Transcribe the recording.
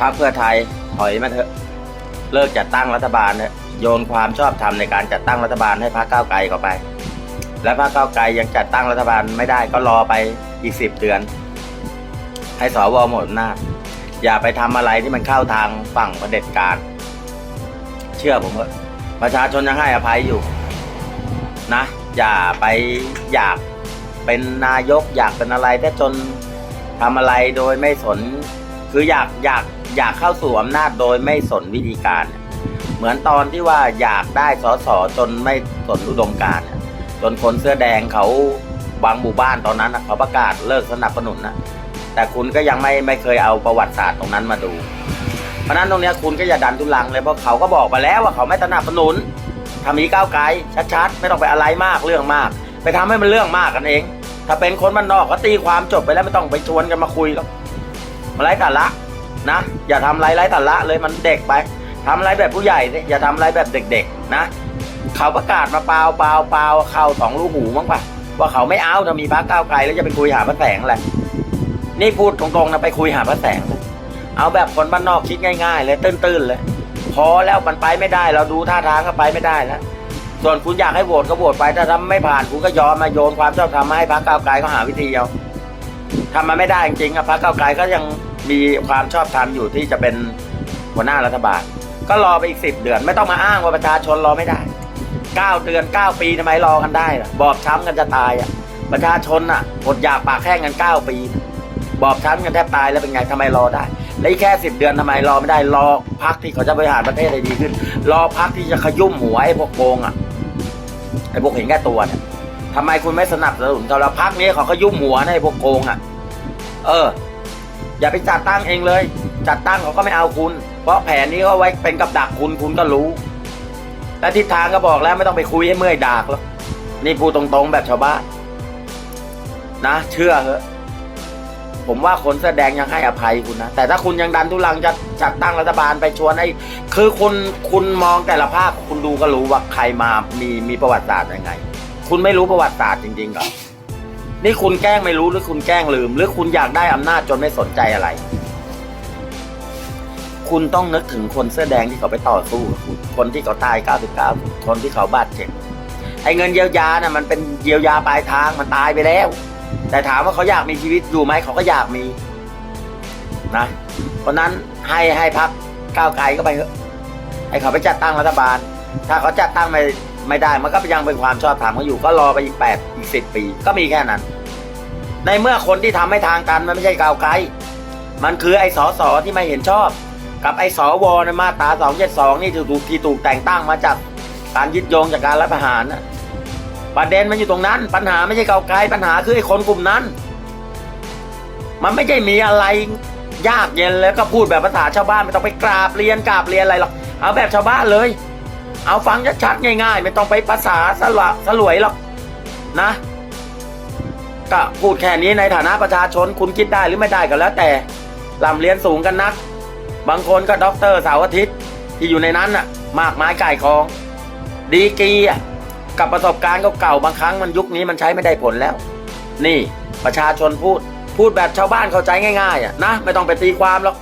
พรรคเพื่อไทยถอยมาเถอะ เลิกจัดตั้งรัฐบาลเถอะโยนความชอบธรรมในการจัดตั้งรัฐบาลให้พรรคก้าวไกลเข้าไป และพรรคก้าวไกลยังจัดตั้งรัฐบาลไม่ได้ก็รอไปอีกสิบเดือน ให้สวหมดอำนาอย่าไปทำอะไรที่มันเข้าทางฝั่งประเด็จการ เชื่อผมเถอะประชาชนยังให้อภัยอยู่นะ อย่าไปอยากเป็นนายกอยากเป็นอะไรแต่จนทำอะไรโดยไม่สน คืออยากอยาก อยากเข้าสู่อำนาจโดยไม่สนวิธีการ เหมือนตอนที่ว่าอยากได้สอสอจนไม่สนอุดมการเนี่ยจนคนเสื้อแดงเขาบางหมู่บ้านตอนนั้นเขาประกาศเลิกสนับสนุนนะแต่คุณก็ยังไม่ไม่เคยเอาประวัติศาสตร์ตรงนั้นมาดู เพราะนั้นตรงเนี้ยคุณก็อย่าดันทุลังเลยเพราะเขาก็บอกมาแล้วว่าเขาไม่สนับสนุนทำนี้ก้าวไกลชัดๆ ไม่ต้องไปอะไรมากเรื่องมาก ไปทำให้มันเรื่องมากกันเอง ถ้าเป็นคนบ้านนอกก็ตีความจบไปแล้วไม่ต้องไปชวนกันมาคุยหรอกมาไร้สาระ นะ อย่าทำไรไร้สาระเลยมันเด็กไปทำไรแบบผู้ใหญ่สิอย่าทำไรแบบเด็ก ๆ นะเขาประกาศมาเปล่าเปล่าเปล่าเข้าสองลูกหูมั้งปะว่าเขาไม่เอาถ้ามีพรรคก้าวไกลแล้วจะไปคุยหาพระแสงอะไรนี่พูดตรงๆนะไปคุยหาพระแสงเลยเอาแบบคนบ้านนอกคิดง่ายๆเลยตื้นๆเลยพอแล้วมันไปไม่ได้ เราดูท่าทางก็ไปไม่ได้แล้วส่วนคุณอยากให้โหวตก็โหวตไปถ้าทำไม่ผ่านคุณก็ยอมมาโยนความชอบธรรมให้พรรคก้าวไกลก็หาวิธีเอาทำมาไม่ได้จริงๆอะพรรคก้าวไกลก็ยัง มีความชอบธรรมอยู่ที่จะเป็นหัวหน้ารัฐบาล ก็รอไปอีกสิบเดือน ไม่ต้องมาอ้างว่าประชาชนรอไม่ได้เก้าเดือนเก้าปีทำไมรอกันได้ล่ะบอบช้ำกันจะตายอะประชาชนอะอดอยากปากแห้งกันเก้าปี บอบช้ำกันแทบตายแล้วเป็นไงทำไมรอได้และอีกแค่สิบเดือนทำไมรอไม่ได้รอพักที่เขาจะบริหารประเทศให้ดีขึ้น รอพักที่จะขยุ่มหัวไอ้พวกโกงอะไอ้พวกเห็นแก่ตัวเนี่ยทำไมคุณไม่สนับสนุนเขาแล้วพักนี้เขาขยุ่มหัวนะไอ้พวกโกงอะ เออ อย่าไปจัดตั้งเองเลย จัดตั้งเขาก็ไม่เอาคุณ เพราะแผนนี้เขาไว้เป็นกับดักคุณคุณก็รู้ และทิศทางก็บอกแล้วไม่ต้องไปคุยให้เมื่อยดากหรอกนี่พูดตรงๆแบบชาวบ้านนะ เชื่อเหอะผมว่าคนแสดงยังให้อภัยคุณนะ แต่ถ้าคุณยังดันทุลังจะจัดตั้งรัฐบาลไปชวนไอ้คือคุณคุณมองแต่ละภาคคุณดูก็รู้ว่าใครมามีมีประวัติศาสตร์ยังไง คุณไม่รู้ประวัติศาสตร์จริงๆเหรอ นี่คุณแกล้งไม่รู้หรือคุณแกล้งลืม หรือคุณอยากได้อำนาจจนไม่สนใจอะไร คุณต้องนึกถึงคนเสื้อแดงที่เขาไปต่อสู้กับคุณคนที่เขาตาย 99 คนที่เขาบาดเจ็บไอ้เงินเยียวยาน่ะมันเป็นเยียวยาปลายทางมันตายไปแล้ว แต่ถามว่าเขาอยากมีชีวิตอยู่ไหมเขาก็อยากมีนะเพราะนั้นให้ให้พักก้าวไกลก็ไปเถอะให้เขาไปจัดตั้งรัฐบาล ถ้าเขาจัดตั้งไม่ ไม่ได้มันก็ยังเป็นความชอบธรรมเขาอยู่ก็รอไปอีกแปดอีกสิบปี ก็มีแค่นั้น ในเมื่อคนที่ทำให้ทางกันมันไม่ใช่ก้าวไกลมันคือไอ้สอสอที่ไม่เห็นชอบ กับไอ้สอวในมาตราสองเจ็ดสองนี่ถูกที่ถูกแต่งตั้งมาจากการยึดโยงจากการรัฐประหารนะประเด็นมันอยู่ตรงนั้น ปัญหาไม่ใช่เก่าไกลปัญหาคือไอ้คนกลุ่มนั้น มันไม่ใช่มีอะไรยากเย็นแล้วก็พูดแบบภาษาชาวบ้านไม่ต้องไปกราบเรียนกราบเรียนอะไรหรอกเอาแบบชาวบ้านเลย เอาฟังชัดๆง่าย ๆ ไม่ต้องไปภาษาสละสลวยหรอกนะก็พูดแค่นี้ในฐานะประชาชนคุณคิดได้หรือไม่ได้ก็แล้วแต่ลำเรียนสูงกันนัก บางคนก็ด็อกเตอร์สาร์อาทิตย์ ที่อยู่ในนั้นน่ะ มากไม้ไก่ายกอง ดีกีอะกับประสบการณ์เก่าๆบางครั้งมันยุคนี้มันใช้ไม่ได้ผลแล้ว นี่ประชาชนพูด พูดแบบชาวบ้านเข้าใจง่ายๆอะนะไม่ต้องไปตีความหรอก